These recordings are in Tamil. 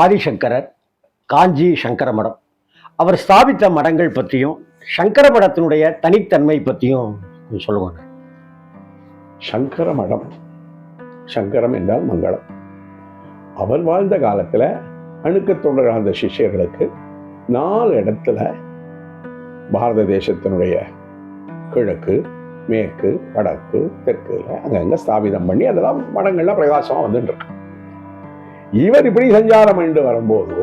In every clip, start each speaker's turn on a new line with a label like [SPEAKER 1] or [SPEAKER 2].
[SPEAKER 1] ஆதிசங்கரர் காஞ்சி சங்கர மடம் அவர் ஸ்தாபித்த மடங்கள் பற்றியும் சங்கர மடத்தினுடைய தனித்தன்மை பற்றியும் சொல்லுவாங்க.
[SPEAKER 2] சங்கர மடம் சங்கரம் என்றால் மங்களம். அவர் வாழ்ந்த காலத்தில் அணுக்கத்தொடர் அந்த சிஷ்யர்களுக்கு நாலு இடத்துல பாரத தேசத்தினுடைய கிழக்கு மேற்கு வடக்கு தெற்குல அங்கங்கே ஸ்தாபிதம் பண்ணி அதெல்லாம் மடங்கள்ல பிரகாசமாக வந்துட்டுருக்கு இவர் இப்படி சஞ்சாரம் பண்ணிட்டு வரும்போது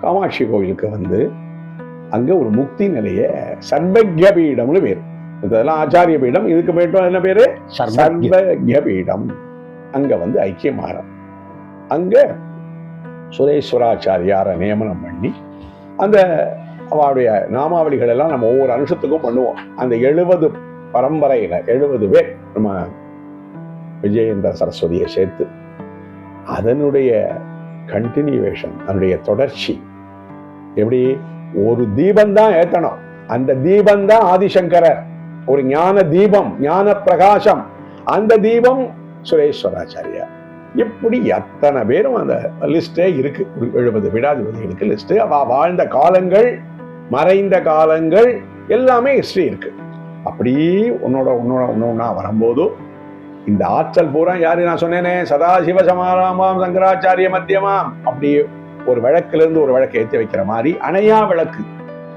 [SPEAKER 2] காமாட்சி கோயிலுக்கு வந்து அங்க ஒரு முக்தி நிலைய சர்வஜ பீடம்னு பேர். இதெல்லாம் ஆச்சாரிய பீடம் இதுக்கு போயிட்டோம் என்ன பேரு? சர்வஜ பீடம். அங்க வந்து ஐக்கியமாறம் அங்க சுரேஸ்வராச்சாரியாரை நியமனம் பண்ணி அந்த அவருடைய நாமாவளிகள் எல்லாம் நம்ம ஒவ்வொரு அனுஷத்துக்கும் பண்ணுவோம். அந்த எழுபது பரம்பரையில எழுபது பேர் நம்ம விஜயேந்திர சரஸ்வதியை சேர்த்து அதனுடைய கண்டினியூவேஷன் அதனுடைய தொடர்ச்சி எப்படி ஒரு தீபம் தான் ஏற்றணும் அந்த தீபம் தான் ஆதிசங்கரர் ஒரு ஞான தீபம் ஞான பிரகாசம் அந்த தீபம் சுரேஸ்வராச்சாரியா இப்படி எத்தனை பேரும் அந்த லிஸ்டே இருக்கு எழுபது விடாதிபதிகளுக்கு லிஸ்ட் அவ வாழ்ந்த காலங்கள் மறைந்த காலங்கள் எல்லாமே ஹிஸ்டரி இருக்கு அப்படி உன்னோட உன்னோட ஒன்னொன்னா வரும்போது இந்த ஆற்றல் பூரா யாரு? நான் சொன்னேனே சதாசிவ சமாராமாம் சங்கராச்சாரிய மத்தியமாம். அப்படி ஒரு இருந்து ஒரு விளக்கு ஏற்றி வைக்கிற மாதிரி அணையா விளக்கு.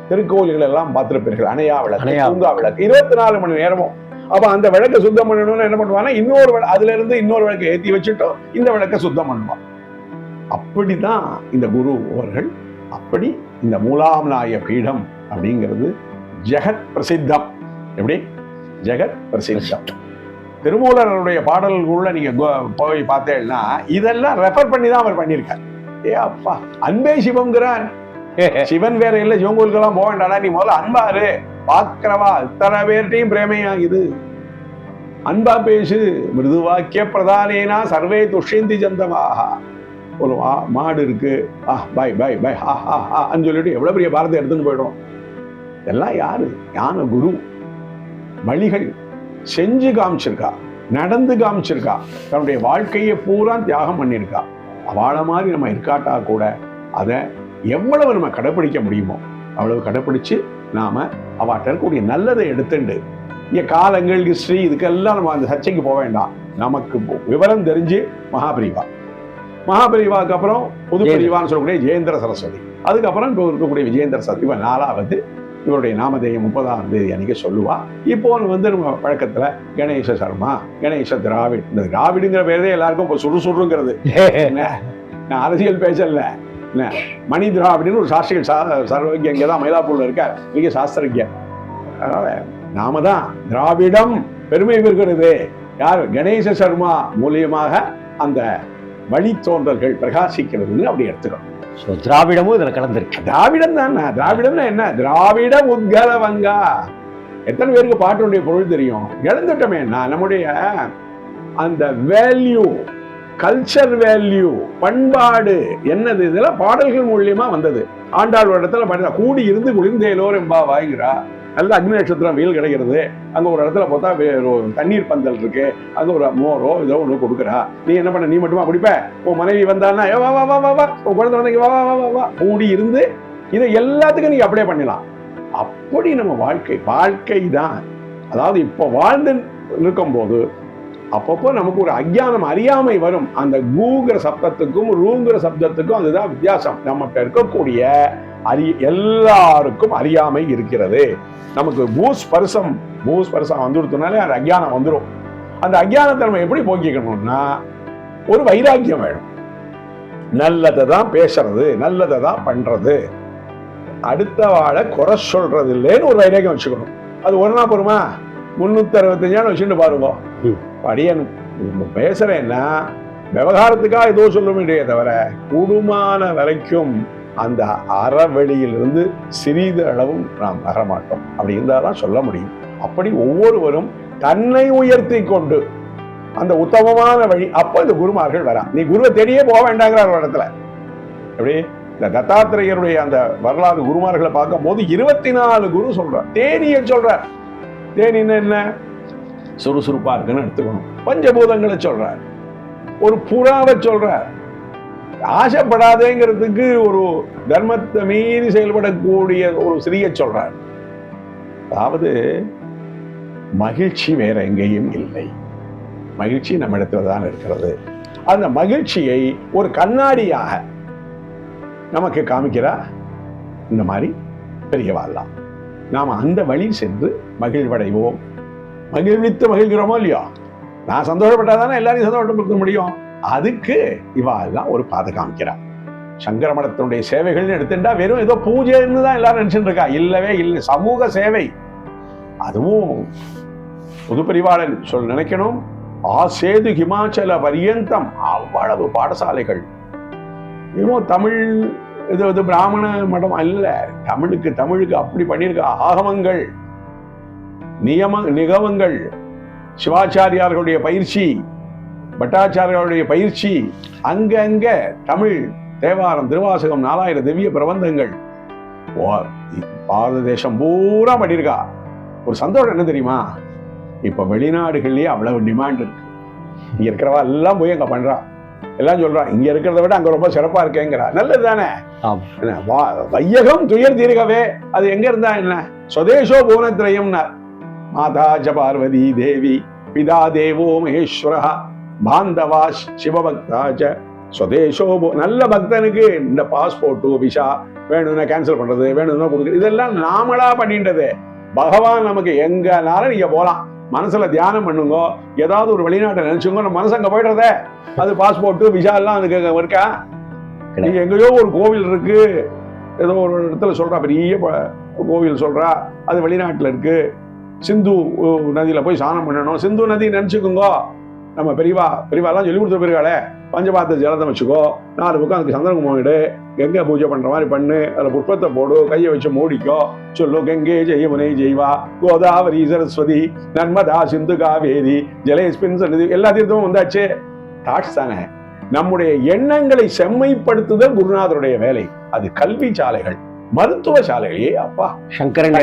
[SPEAKER 2] திருக்கோயில்கள் எல்லாம் பார்த்திருப்பீர்கள். அணையா விளக்கு. தூங்கா விளக்கு. இருபத்தி நாலு மணி நேரமும். அப்ப அந்த விளக்கை சுத்தம் பண்ணணும்னு என்ன பண்ணுவானா இன்னொரு விள- அதுல இருந்து இன்னொரு விளக்கை ஏற்றி வச்சுட்டோம். இந்த விளக்கை சுத்தம் பண்ணுவான் அப்படிதான் இந்த குரு அவர்கள் அப்படி இந்த மூலாம்நாய பீடம் அப்படிங்கிறது ஜெகத் பிரசித்தம். எப்படி? ஜெகத் பிரசித்தம். திருமூலருடைய பாடல்களுள்ள நீங்க கோ- போய் பார்த்தேன்னா இதெல்லாம் ரெஃபர் பண்ணி தான் அவர் பண்ணியிருக்கார். ஏ அப்பா அன்பே சிவம்ங்கிறார். சிவன் வேற இல்ல சிவன் கோயிலுக்கெல்லாம் போக வேண்டாடா நீ முதல்ல அன்பாரு. பார்க்கிறவா இத்தனை பேர்ட்டையும் பிரேமையாகுது. அன்பா பேசு மிருதுவாக்கிய பிரதானேனா சர்வே துஷ்யந்தி ஜந்தமாக ஒரு மாடு இருக்கு. ஆ பாய் பாய் பாய் ஹா ஹா ஹான்னு சொல்லிட்டு எவ்வளவு பெரிய பாரத்தை எடுத்துன்னு போயிடும் இதெல்லாம் யாரு? ஞான குரு. வழிகள் செஞ்சு காமிச்சிருக்கா நடந்து காமிச்சிருக்கா தன்னுடைய வாழ்க்கையை பூரா தியாகம் பண்ணியிருக்கா. அவளை மாதிரி நம்ம இருக்காட்டா கூட அதை எவ்வளவு நம்ம கடைப்பிடிக்க முடியுமோ அவ்வளவு கடைப்பிடிச்சு நாம அவாட்ட இருக்கக்கூடிய நல்லதை எடுத்துண்டு இங்கே காலங்கள் ஹிஸ்ட்ரி இதுக்கெல்லாம் நம்ம அந்த சர்ச்சைக்கு போக வேண்டாம். நமக்கு விவரம் தெரிஞ்சு மகாபிரிவா. மகாபிரிவாக்கு அப்புறம் புது பிரிவான்னு சொல்லக்கூடிய ஜெயேந்திர சரஸ்வதி. அதுக்கப்புறம் இப்போ இருக்கக்கூடிய விஜயேந்திர சரஸ்வதி நாலாவது. இவருடைய நாமதேயம் முப்பதாம் தேதி அன்னைக்கு சொல்லுவா. இப்போ வந்து நம்ம பழக்கத்துல கணேச சர்மா கணேச திராவிட் இந்த திராவிடுங்கிற பேரே எல்லாருக்கும் இப்போ சுறுசுறுங்கிறது என்ன? நான் அரசியல் பேசல. என்ன? மணி திராவிடன்னு ஒரு சாஸ்திரிகள் சா சர்வஜ இங்கே தான் மயிலாப்பூர்ல இருக்கார். மிக சாஸ்திரஜர் அதனால் நாம தான் திராவிடம் பெருமை பெறுகிறது. யார்? கணேச சர்மா மூலியமாக அந்த வழித்தோன்றல்கள் பிரகாசிக்கிறதுன்னு அப்படி எடுத்துக்கணும்
[SPEAKER 1] ஸோ திராவிடமும் இதில் கலந்துருக்கு.
[SPEAKER 2] திராவிடம் தான்? திராவிடம்னா என்ன? திராவிட உத்கல வங்கா எத்தனை பேருக்கு பாட்டுடைய பொருள் தெரியும்? இழந்துட்டோமே நான் நம்முடைய அந்த வேல்யூ கல்ச்சர் வேல்யூ பண்பாடு என்னது? இதெல்லாம் பாடல்கள் மூலியமா வந்தது. ஆண்டாள் ஒரு இடத்துல பாடுறா கூடி இருந்து குளிர்ந்தேலோர் என்பா வாய்கிறா நல்ல அக்னி நட்சத்திரம் வெயில் கிடைக்கிறது. அங்கே ஒரு இடத்துல பார்த்தா வே- தண்ணீர் பந்தல் இருக்கு. அங்கே ஒரு மோரோ ஏதோ ஒன்று கொடுக்குறா. நீ என்ன பண்ண நீ மட்டுமா குடிப்ப? உன் மனைவி வந்தான்னா வா வா வா வா வா. உன் குழந்தை வந்தீங்க வா வா வா வா வா. கூடி இருந்து இதை எல்லாத்துக்கும் நீ அப்படியே பண்ணலாம் அப்படி நம்ம வாழ்க்கை வாழ்க்கை தான் அதாவது இப்போ வாழ்ந்து இருக்கும்போது அப்பப்போ நமக்கு ஒரு அஜ்ஞானம் அறியாமை வரும். அந்த கூங்கிற சப்தத்துக்கும் ரூங்கிற சப்தத்துக்கும் அதுதான் வித்தியாசம். நம்மகிட்ட இருக்கக்கூடிய அறி எல்லாருக்கும் அறியாமை இருக்கிறது. நமக்கு பூஸ் பரிசம் பூஸ் பரிசம் வந்துடுத்துனாலே அந்த அஜ்ஞானம் வந்துடும் அந்த அஜ்ஞானத்தை நம்ம எப்படி போக்கிக்கணும்னா ஒரு வைராக்கியம் வேணும். நல்லதை தான் பேசுறது நல்லதை தான் பண்றது. அடுத்த வாழை குறை சொல்றது இல்லைன்னு ஒரு வைராக்கியம் வச்சுக்கணும். அது ஒரு நாள் போருமா முன்னூத்தி அறுபத்தஞ்சு நாள் வச்சுட்டு பாருங்க.
[SPEAKER 1] ம்.
[SPEAKER 2] பேசுறேன்னா விவகாரத்துக்காக ஏதோ சொல்ல முடியே தவிர கூடுமான வரைக்கும் அந்த அறவெளியிலிருந்து சிறிது அளவும் நாம் நகரமாட்டோம் அப்படி இருந்தால் தான் சொல்ல முடியும். அப்படி ஒவ்வொருவரும் தன்னை உயர்த்தி கொண்டு அந்த உத்தமமான வழி அப்போ இந்த குருமார்கள் வரா. நீ குருவை தேடியே போக வேண்டாங்கிற ஒரு இடத்துல. எப்படி? இந்த தத்தாத்திரேயருடைய அந்த வரலாறு குருமார்களை பார்க்கும்போது இருபத்தி நாலு குரு சொல்றார். தேனியை சொல்றார். தேனின்னு என்ன? சுறுசுறுப்பாக இருக்குன்னு எடுத்துக்கணும். பஞ்சபூதங்களை சொல்றார். ஒரு புறாவை சொல்றார். ஆசைப்படாதேங்கிறதுக்கு ஒரு தர்மத்தை மீறி செயல்படக்கூடிய ஒரு சிறிய சொல்றார். அதாவது மகிழ்ச்சி வேற எங்கேயும் இல்லை. மகிழ்ச்சி நம்ம இடத்துல தான் இருக்கிறது. அந்த மகிழ்ச்சியை ஒரு கண்ணாடியாக நமக்கு காமிக்கிறா? இந்த மாதிரி பெரியவாள்லாம். நாம் அந்த வழி சென்று மகிழ்வடைவோம். மகிழ்வித்து மகிழ்கிறோமோ இல்லையோ? நான் சந்தோஷப்பட்டாதானே எல்லாரையும் சந்தோஷப்படுத்த முடியும்? அதுக்கு இவா எல்லாம் ஒரு பாதை காமிக்கிறார். சங்கர மடத்தினுடைய சேவைகள்னு எடுத்துட்டா வெறும் ஏதோ பூஜைன்னு தான் எல்லாரும் நினைச்சுட்டு இருக்கா. இல்லவே இல்லை. சமூக சேவை. அதுவும் புது பரிவாளன் சொல் நினைக்கணும். ஆசேது ஹிமாச்சல பரியந்தம். அவ்வளவு பாடசாலைகள். ஏமோ தமிழ் இது இது பிராமண மடம். அல்ல தமிழுக்கு தமிழுக்கு அப்படி பண்ணியிருக்க ஆகமங்கள். நியம நிகமங்கள் சிவாச்சாரியார்களுடைய பயிற்சி பட்டாச்சாரியாருடைய பயிற்சி அங்கங்க தமிழ் தேவாரம் திருவாசகம் நாலாயிரம் திவ்ய பிரபந்தங்கள். பாரத தேசம் பூரா பண்ணியிருக்கா ஒரு சந்தோஷம் என்ன தெரியுமா? இப்ப வெளிநாடுகள்லயே அவ்வளவு டிமாண்ட் இருக்கு. இங்க இருக்கிறவா எல்லாம் போய் அங்க பண்றா. எல்லாம் சொல்றா இங்க இருக்கிறத விட அங்க ரொம்ப சிறப்பா இருக்கேங்கிறா. நல்லது தானே? வையகம் துயர் தீர்க்கவே அது எங்க இருந்தா என்ன? சொதேஷோ பூனத்ரயம்னா மாதா ஜ பார்வதி தேவி பிதா தேவோ மகேஸ்வரா பாந்தவா சிவபக்தா ஜ சொதேஷோ பூ- நல்ல பக்தனுக்கு இந்த பாஸ்போர்ட்டு விசா வேணும்னா கேன்சல் பண்றது வேணும்னா கொடுக்குறது இதெல்லாம் நாமளா பண்ணிட்டது பகவான் நமக்கு எங்கனாலும் நீங்க போலாம். மனசுல தியானம் பண்ணுங்க ஏதாவது ஒரு வெளிநாட்டை நினைச்சுங்க நம்ம மனசு அங்க போயிடுறதே. அது பாஸ்போர்ட்டு விசா எல்லாம் அதுக்கு இருக்கா? நீங்க எங்கேயோ ஒரு கோவில் இருக்கு. ஏதோ ஒரு இடத்துல சொல்றா பெரிய கோவில் சொல்றா அது வெளிநாட்டுல இருக்கு. சிந்து நதியில போய் ஸ்நானம் பண்ணணும். சிந்து நதி நினைச்சுக்கோங்க. நம்ம பெரியவா பெரியவாலாம் சொல்லி கொடுத்த பெரியவாளே பஞ்சபாத்த ஜலத்தை வச்சுக்கோ. நாலு பக்கம் அதுக்கு சந்திரன் குமாரிடு கங்கை பூஜை பண்ற மாதிரி பண்ணு. அதுல புஷ்பத்தை போடு. கையை வச்சு மூடிக்கோ. சொல்லு கங்கை ஜெயமுனை ஜெய்வா. கோதாவரி சரஸ்வதி. நர்மதா சிந்து காவேரி. ஜலேஸ்பின் சன்னதி. எல்லா தீர்த்தமும் வந்தாச்சு. தாட்ஸ் தானே. நம்முடைய எண்ணங்களை செம்மைப்படுத்துதல் குருநாதருடைய வேலை. அது கல்வி சாலைகள். மருத்துவ சாலைகள் அப்பா.
[SPEAKER 1] சங்கரன்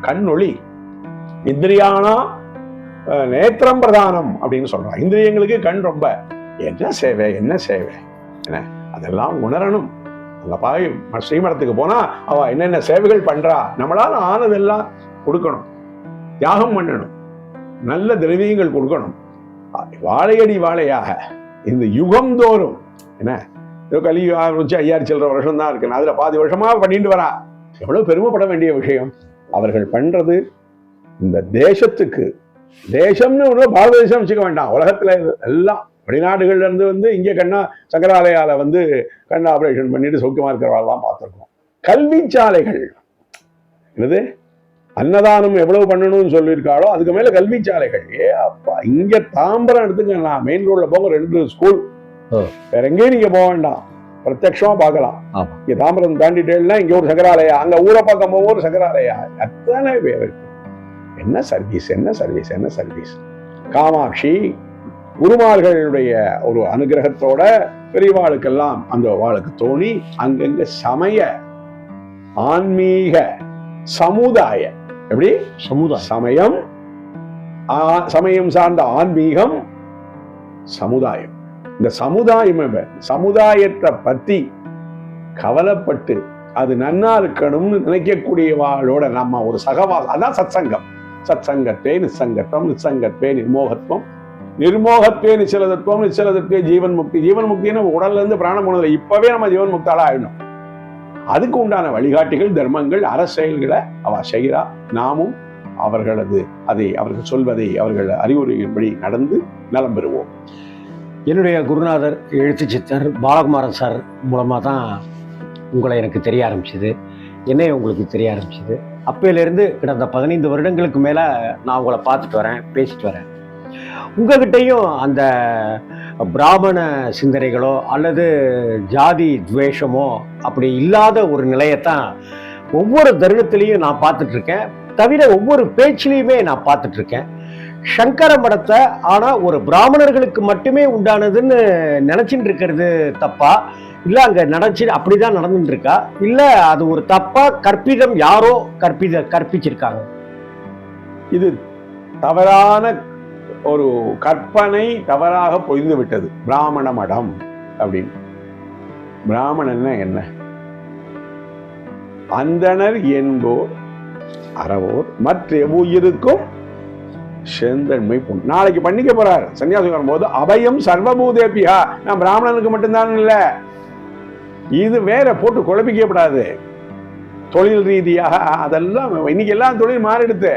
[SPEAKER 2] கண்ணொளி. இந்திரியானா நேத்திரம் பிரதானம் அப்படின்னு சொல்றான் இந்திரியங்களுக்கு கண் ரொம்ப. என்ன சேவை? என்ன சேவை? என்ன? அதெல்லாம் உணரணும். அந்த பாய் ஸ்ரீமடத்துக்கு போனா அவ என்னென்ன சேவைகள் பண்றா? நம்மளால ஆனதெல்லாம் கொடுக்கணும். தியாகம் பண்ணணும். நல்ல திரவியங்கள் கொடுக்கணும். வாழையடி வாழையாக. இந்த யுகம் தோறும். என்ன? ஏதோ கலி ஆரம்பிச்சு ஐயாயிரம் சில்லற வருஷம் தான் இருக்கு அதுல பாதி வருஷமா பண்ணிட்டு வரா. எவ்வளவு பெருமைப்பட வேண்டிய விஷயம். அவர்கள் பண்றது இந்த தேசத்துக்கு தேசம்னு ஒரு பாரத தேசம் வச்சுக்க வேண்டாம். உலகத்துல எல்லாம் வெளிநாடுகள்ல இருந்து வந்து இங்கே கண்ணா சங்கராலயால வந்து கண் ஆபரேஷன் பண்ணிட்டு சௌக்கியமா இருக்கிறவாள்லாம் பார்த்துருக்கோம். கல்வி சாலைகள். என்னது? அன்னதானம் எவ்வளவு பண்ணணும்னு சொல்லியிருக்காளோ அதுக்கு மேல கல்வி சாலைகள். ஏ அப்பா இங்க தாம்பரம் எடுத்துக்கண்ணா மெயின் ரோட்ல போங்க ரெண்டு ஸ்கூல். வேற எங்கேயும் நீங்க போக வேண்டாம். பிரத்யட்சமா பார்க்கலாம். இங்க தாம்பரம் தாண்டிட்டேன்னா இங்க ஒரு சங்கராலயா அங்க ஊரை பக்கம் போக ஒரு சங்கராலயா. அத்தனை பேர் இருக்கு? என்ன சர்வீஸ் என்ன சர்வீஸ் என்ன சர்வீஸ் காமாட்சி குருமார்களுடைய ஒரு அனுகிரகத்தோட பெரியவாளுக்கெல்லாம் அந்த வாளுக்கு தோணி அங்கங்க சமய ஆன்மீக சமுதாய எப்படி?
[SPEAKER 1] சமுதாயம்
[SPEAKER 2] சமயம் சமயம் சார்ந்த ஆன்மீகம் சமுதாயம். இந்த சமுதாயம் சமுதாயத்தை பத்தி கவலைப்பட்டு அது நன்னா இருக்கணும்னு நினைக்கக்கூடியவாளோட நம்ம ஒரு சகவாசம் அதான் சத்சங்கம். சத்சங்கத்தே நிசங்கத்தம் நிசங்கத்தே நிர்மோகத்துவம். நிர்மோகத்தே நிச்சலதத்துவம் நிச்சலதத்துவே ஜீவன் முக்தி. ஜீவன் முக்தின்னு உடல்ல இருந்து பிராணம் போனதில்லை இப்பவே நம்ம ஜீவன் முக்தால ஆயிடணும். அதுக்கு உண்டான வழிகாட்டிகள் தர்மங்கள் அரசியல்களை அவ செய்கிறா நாமும் அவர்களது அதை அவர்கள் சொல்வதை அவர்கள் அறிவுரையின்படி நடந்து நலம் பெறுவோம்.
[SPEAKER 1] என்னுடைய குருநாதர் எழுத்து சித்தர் பாலகுமாரன் சார் மூலமாக தான் உங்களை எனக்கு தெரிய ஆரம்பிச்சது. என்னைய உங்களுக்கு தெரிய ஆரம்பிச்சது. அப்பையிலேருந்து கிடந்த பதினைந்து வருடங்களுக்கு மேலே நான் உங்களை பார்த்துட்டு வரேன் பேசிட்டு வரேன். உங்ககிட்டையும் அந்த பிராமண சிந்தனைகளோ அல்லது ஜாதி துவேஷமோ அப்படி இல்லாத ஒரு நிலையத்தான் ஒவ்வொரு தருணத்திலையும் நான் பார்த்துட்ருக்கேன் தவிர ஒவ்வொரு பேச்சிலையுமே நான் பார்த்துட்ருக்கேன் சங்கர மடத்தை ஆனால் ஒரு பிராமணர்களுக்கு மட்டுமே உண்டானதுன்னு நினைச்சிட்டு இருக்கிறது தப்பா? இல்ல அங்க நடச்சு அப்படிதான் நடந்துட்டு இருக்கா இல்ல அது ஒரு தப்பா கற்பிதம் யாரோ கற்பித கற்பிச்சிருக்காங்க.
[SPEAKER 2] இது தவறான ஒரு கற்பனை தவறாக பொய்ந்து விட்டது. பிராமண மடம் அப்படின்னு. பிராமணன்னா என்ன? அந்தணர் என்போர் அறவோர் மற்ற உயிருக்கும் செந்தன்மை புண் நாளைக்கு பண்ணிக்க போறார். சன்னியாசி வரும்போது அபயம் சர்வபூதேபியா. நான் பிராமணனுக்கு மட்டும்தான் இல்ல இது வேற போட்டு குழப்பிக்கப்படாது. தொழில் ரீதியாக அதெல்லாம் இன்னைக்கு எல்லாம் தொழில் மாறிடுத்து.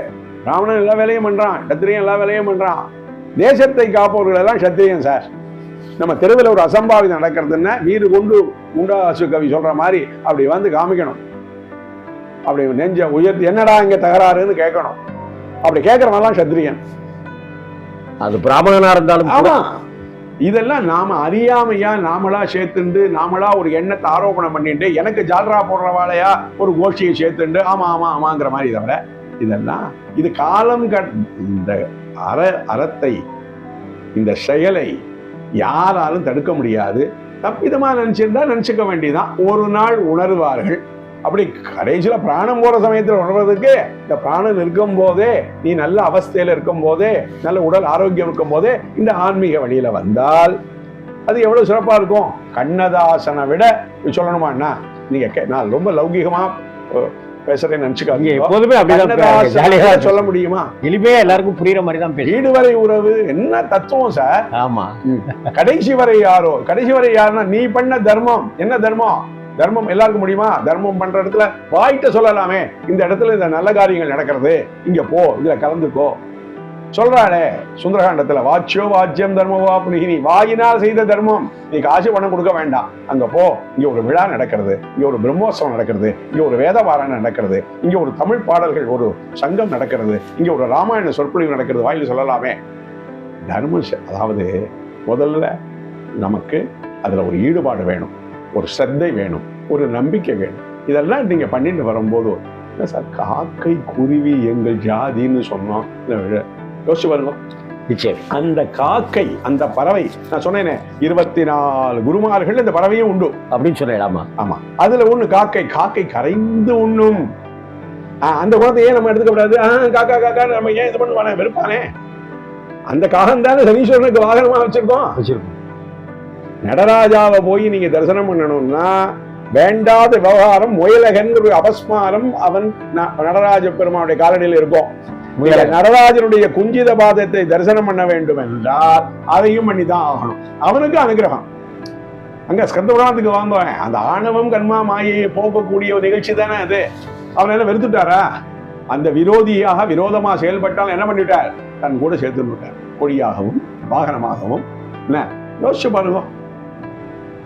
[SPEAKER 2] பிராமணன் எல்லா வேலையும் பண்றான் சத்திரியன் எல்லா வேலையும் பண்றான். தேசத்தை காப்பவர்கள் எல்லாம் சத்திரியன் சார். நம்ம தெருவில் ஒரு அசம்பாவிதம் நடக்கிறதுன்னா வீடு கொண்டு உண்டாசு கவி சொல்ற மாதிரி அப்படி வந்து காமிக்கணும். அப்படி நெஞ்ச உயர்த்தி என்னடா இங்க தகராறுன்னு கேட்கணும். அப்படி கேட்கறவன்லாம் சத்திரியன்
[SPEAKER 1] அது பிராமணனா இருந்தாலும் கூட
[SPEAKER 2] ஆமா. இதெல்லாம் நாம் அறியாமையா நாமளா சேர்த்துண்டு நாமளா ஒரு எண்ணத்தை ஆரோபணம் பண்ணிட்டு எனக்கு ஜால்ரா போடுற வாழையா ஒரு கோஷ்டியை சேர்த்துண்டு ஆமா ஆமா ஆமாங்கிற மாதிரி தவிர இதெல்லாம் இது காலம் கட் இந்த அற அறத்தை இந்த செயலை யாராலும் தடுக்க முடியாது. தப்பிதமாக நினச்சிருந்தா நினச்சிக்க வேண்டியதுதான். ஒரு நாள் உணர்வார்கள். அப்படி கடைசியில பிராணம் போற சமயத்துல உணர்வதற்கு இந்த பிராணம் இருக்கும் போதே நீ நல்ல அவஸ்தையில இருக்கும் போதே நல்ல உடல் ஆரோக்கியம் இருக்கும் போதே இந்த ஆன்மீக வழியில வந்தால் அது எவ்வளவு சிறப்பா இருக்கும்? கண்ணதாசனை விட சொல்லணுமா அண்ணா? நீங்க நான் ரொம்ப லௌகிகமா பேசுறேன்னு
[SPEAKER 1] இங்க
[SPEAKER 2] நினைச்சுக்காதீங்க
[SPEAKER 1] எப்போதுமே அப்படிதான்
[SPEAKER 2] சொல்ல முடியுமா?
[SPEAKER 1] எளிமையா எல்லாருக்கும் புரியுற மாதிரி தான்
[SPEAKER 2] வீடு வரை உறவு என்ன தத்துவம் சார்?
[SPEAKER 1] ஆமா.
[SPEAKER 2] கடைசி வரை யாரோ? கடைசி வரை யாருன்னா நீ பண்ண தர்மம் என்ன தர்மம்? தர்மம் எல்லாருக்கும் முடியுமா? தர்மம் பண்ற இடத்துல வாய்ட்ட சொல்லலாமே. இந்த இடத்துல இந்த நல்ல காரியங்கள் நடக்கிறது. இங்க போ இதுல கலந்துக்கோ. சொல்றாளே சுந்தரகாண்டத்துல வாச்சியோ வாச்சியம் தர்மவா புனிகினி. வாயினால் செய்த தர்மம். நீ காசு பணம் கொடுக்க வேண்டாம். அங்க போ. இங்க ஒரு விழா நடக்கிறது. இங்க ஒரு பிரம்மோத்சவம் நடக்கிறது. இங்க ஒரு வேத நடக்கிறது. இங்க ஒரு தமிழ் பாடல்கள் ஒரு சங்கம் நடக்கிறது. இங்க ஒரு ராமாயண சொற்பொழிவு நடக்கிறது. வாயில் சொல்லலாமே. தர்மம் அதாவது முதல்ல நமக்கு அதுல ஒரு ஈடுபாடு வேணும். ஒரு சிரத்தை வேணும் ஒரு நம்பிக்கை வேணும். இதெல்லாம் நீங்க பண்ணிட்டு வரும்போது என்ன சார் காக்கை குருவி எங்கள் ஜாதின்னு சொன்னோம். யோசிச்சு பாருங்க. அந்த காக்கை அந்த பறவை நான் சொன்னேனே இருபத்தி நாலு குருமார்கள் இந்த பறவையும் உண்டு.
[SPEAKER 1] அப்படின்னு சொல்லலாமா
[SPEAKER 2] ஆமா. அதுல ஒண்ணு காக்கை காக்கை கரைந்து உண்ணும். அந்த குணத்தை ஏன் நம்ம எடுத்துக்க கூடாது காக்கா காக்கா நம்ம ஏன் இது பண்ணுவானே வெறுப்பானே. அந்த காகம் தானே சனீஸ்வரனுக்கு வாகனமா வச்சிருக்கோம்.
[SPEAKER 1] வச்சிருக்கோம்.
[SPEAKER 2] நடராஜாவை போய் நீங்க தரிசனம் பண்ணணும்னா வேண்டாத விவகாரம் முயலகன்கிற அபஸ்மாரம் அவன் நடராஜ பெருமானுடைய காலடியில் இருக்கும். நடராஜனுடைய குஞ்சித பாதத்தை தரிசனம் பண்ண வேண்டும் என்றால் அதையும் பண்ணிதான் ஆகணும். அவனுக்கு அனுகிரகம். அங்க ஸ்கந்த புராணத்துக்கு வாங்குவேன் அந்த ஆணவம் கண்மா மாயையை போக்கக்கூடிய ஒரு நிகழ்ச்சி தானே அது. அவன் என்ன வெறுத்துட்டாரா? அந்த விரோதியாக விரோதமா செயல்பட்டால் என்ன பண்ணிட்டார்? தன் கூட சேர்த்து கொடியாகவும் வாகனமாகவும் என்ன? யோசிச்சு பாருங்க.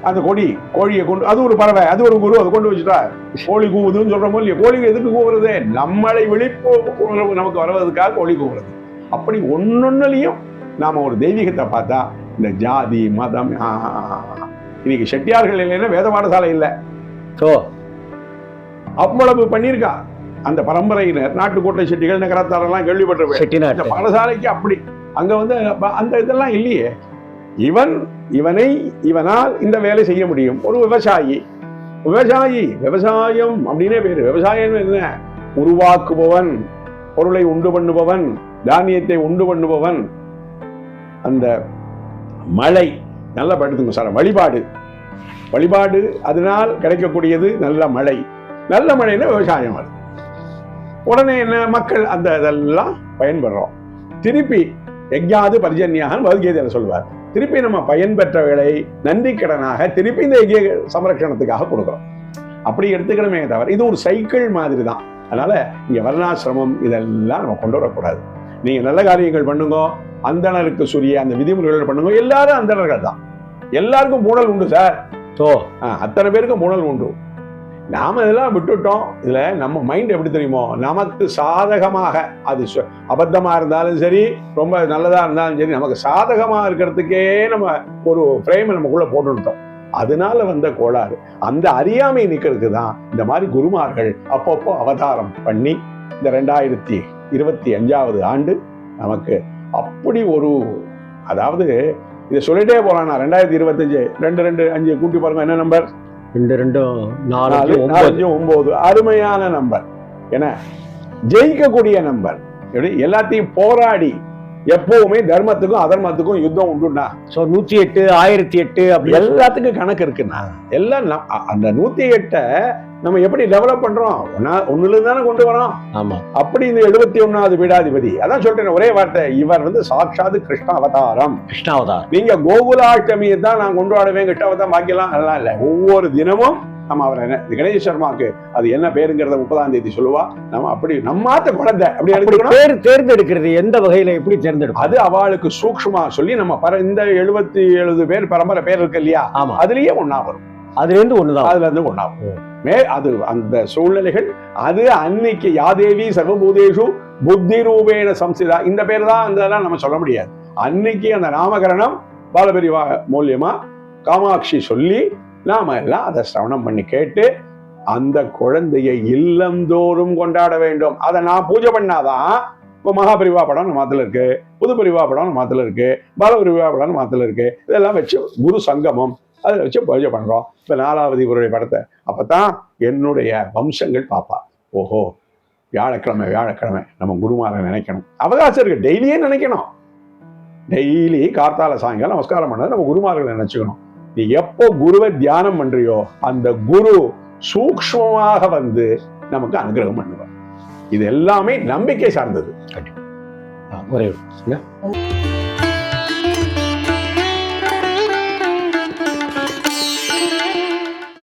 [SPEAKER 2] அந்த கொடி கோழியை கொண்டு அது ஒரு பறவை அது ஒரு குரு அதை கொண்டு வச்சுட்டார் கோழி கூவுதுன்னு சொல்றோமோ இல்லையா கோழி எதுக்கு கூவுறது? நம்மளை விழிப்பு உணர்வு நமக்கு வருவதற்காக கோழி கூவுறது. அப்படி ஒன்னொன்னுலயும் நாம ஒரு தெய்வீகத்தை பார்த்தா இந்த ஜாதி மதம் இன்னைக்கு செட்டியார்கள் இல்லைன்னா வேத பாடசாலை இல்லை.
[SPEAKER 1] ஓ.
[SPEAKER 2] அவ்வளவு பண்ணியிருக்கா. அந்த பரம்பரையினர் நாட்டுக்கோட்டை செட்டிகள் நகரத்தாரெல்லாம் கேள்விப்பட்டிருப்பேன். பாடசாலைக்கு அப்படி. அங்க வந்து அந்த இதெல்லாம் இல்லையே. இவன் இவனை இவனால் இந்த வேலை செய்ய முடியும். ஒரு விவசாயி. விவசாயி. விவசாயம் அப்படின்னே பேரு. விவசாயம் என்ன? உருவாக்குபவன் பொருளை உண்டு பண்ணுபவன் தானியத்தை உண்டு பண்ணுபவன். அந்த மழை நல்லா படுத்துங்க சார். வழிபாடு. வழிபாடு அதனால் கிடைக்கக்கூடியது நல்ல மழை. நல்ல மழைன்னா விவசாயம் அது. உடனே என்ன? மக்கள் அந்த இதெல்லாம் பயன்படுறோம். திருப்பி எங்கேயாவது பரிஜன்யாக பகவத்கீதையில சொல்வார். திருப்பி நம்ம பயன்பெற்றவைகளை நன்றி கடனாக திருப்பி இந்த எக்கிய சம்ரட்சணத்துக்காக கொடுக்குறோம். அப்படி எடுத்துக்கணுமே தவிர இது ஒரு சைக்கிள் மாதிரி தான் அதனால இங்க வர்ணாசிரமம் இதெல்லாம் நம்ம கொண்டு வரக்கூடாது. நீங்க நல்ல காரியங்கள் பண்ணுங்க அந்தணருக்கு சுரிய அந்த விதிமுறைகள் பண்ணுங்க. எல்லாரும் அந்தணர்கள் தான் எல்லாருக்கும் மூடல் உண்டு சார்.
[SPEAKER 1] ஓ
[SPEAKER 2] ஆ, அத்தனை பேருக்கும் மூடல் உண்டு. நாம் இதெல்லாம் விட்டுட்டோம். இதில் நம்ம மைண்ட் எப்படி தெரியுமோ நமக்கு சாதகமாக அது அபத்தமாக இருந்தாலும் சரி ரொம்ப நல்லதாக இருந்தாலும் சரி நமக்கு சாதகமாக இருக்கிறதுக்கே நம்ம ஒரு ஃப்ரேமை நமக்குள்ளே போட்டுட்டோம் அதனால வந்த கோளாறு. அந்த அறியாமை நிற்கிறதுக்கு தான் இந்த மாதிரி குருமார்கள் அப்பப்போ அவதாரம் பண்ணி இந்த ரெண்டாயிரத்தி இருபத்தி அஞ்சாவது ஆண்டு நமக்கு அப்படி ஒரு அதாவது இதை சொல்லிட்டே போகலாம் நான். ரெண்டாயிரத்தி இருபத்தஞ்சு ரெண்டு ரெண்டு அஞ்சு கூட்டி பாருங்க என்ன நம்பர்
[SPEAKER 1] ரெண்டு ரெண்டும் நாலு
[SPEAKER 2] நாலஞ்சு ஒன்பது. அருமையான நம்பர். என்ன ஜெயிக்கக்கூடிய நம்பர். எப்படி? எல்லாத்தையும் போராடி எப்பவுமே தர்மத்துக்கும் அதர்மத்துக்கும் யுத்தம் உண்டுண்ணா.
[SPEAKER 1] ஸோ நூற்றி எட்டு ஆயிரத்தி எட்டு அப்படி
[SPEAKER 2] எல்லாத்துக்கும் கணக்கு இருக்குண்ணா. எல்லாம் அந்த நூத்தி எட்டை நம்ம எப்படி டெவலப் பண்றோம்? ஒன்னா ஒண்ணுல இருந்து தானே கொண்டு வரோம்.
[SPEAKER 1] ஆமாம்
[SPEAKER 2] அப்படி இந்த எழுபத்தி ஒன்னாவது பீடாதிபதி அதான் சொல்றேன் ஒரே வார்த்தை இவர் வந்து சாட்சாத் கிருஷ்ண அவதாரம்
[SPEAKER 1] கிருஷ்ணாவதார்
[SPEAKER 2] நீங்க கோகுலாஷ்டமியை தான் நான் கொண்டாடுவேன் கிருஷ்ண அவதாரம் பாக்கியெல்லாம் அதெல்லாம் இல்ல. ஒவ்வொரு தினமும் நம்ம அவரை கணேச சர்மாக்கு அது என்ன பேருங்கிறத முப்பதாம் தேதி சொல்லுவா. நம்ம அப்படி நம்மாத்த குழந்தை அப்படி
[SPEAKER 1] பேர் தேர்ந்தெடுக்கிறது எந்த வகையில எப்படி தேர்ந்தெடுப்பது?
[SPEAKER 2] அது அவளுக்கு சூக்ஷ்மா சொல்லி நம்ம பர இந்த எழுபத்தி எழுபது பேர் பரம்பரை பேர் இருக்கு இல்லையா?
[SPEAKER 1] ஆமா.
[SPEAKER 2] அதுலயே ஒண்ணா வரும்.
[SPEAKER 1] அதுல இருந்து ஒண்ணுதான்
[SPEAKER 2] அதுல இருந்து ஒண்ணா வரும். மே. அது அந்த சூழ்நிலைகள் அது அன்னைக்கு யாதேவி சர்வபூதேஷு புத்தி ரூபேண சம்சிதா இந்த பேர் தான் இதெல்லாம் நம்ம சொல்ல முடியாது. அன்னைக்கு அந்த நாமகரணம் பாலபெரிவா மூலியமா காமாட்சி சொல்லி நாம எல்லாம் அதை சிரவணம் பண்ணி கேட்டு அந்த குழந்தையை இல்லந்தோறும் கொண்டாட வேண்டும். அதை நான் பூஜை பண்ணாதான் இப்போ மகாபரிவா படம் நம்ம மாத்துல இருக்கு புது பிரிவா படம் நம்ம மாத்துல இருக்கு பாலபரிவா படம் நம்ம மாத்துல இருக்கு. இதெல்லாம் வச்சு குரு சங்கமம் அதை வச்சு பூஜை பண்றோம். இப்போ நாலாவது இவருடைய படத்தை. அப்பதான் என்னுடைய வம்சங்கள் பாப்பா. ஓஹோ வியாழக்கிழமை வியாழக்கிழமை நம்ம குருமாரை நினைக்கணும். அவகாசம் இருக்கு டெய்லியே நினைக்கணும். டெய்லி கார்த்தால சாயங்காலம் நமஸ்காரம் பண்ணது நம்ம குருமார்களை நினைச்சுக்கணும். நீ எப்போ குருவை தியானம் பண்றியோ அந்த குரு சூக்ஷ்மமாக வந்து நமக்கு அனுகிரகம் பண்ணுவார். இது எல்லாமே நம்பிக்கை சார்ந்தது.
[SPEAKER 1] ஆ, ஒரே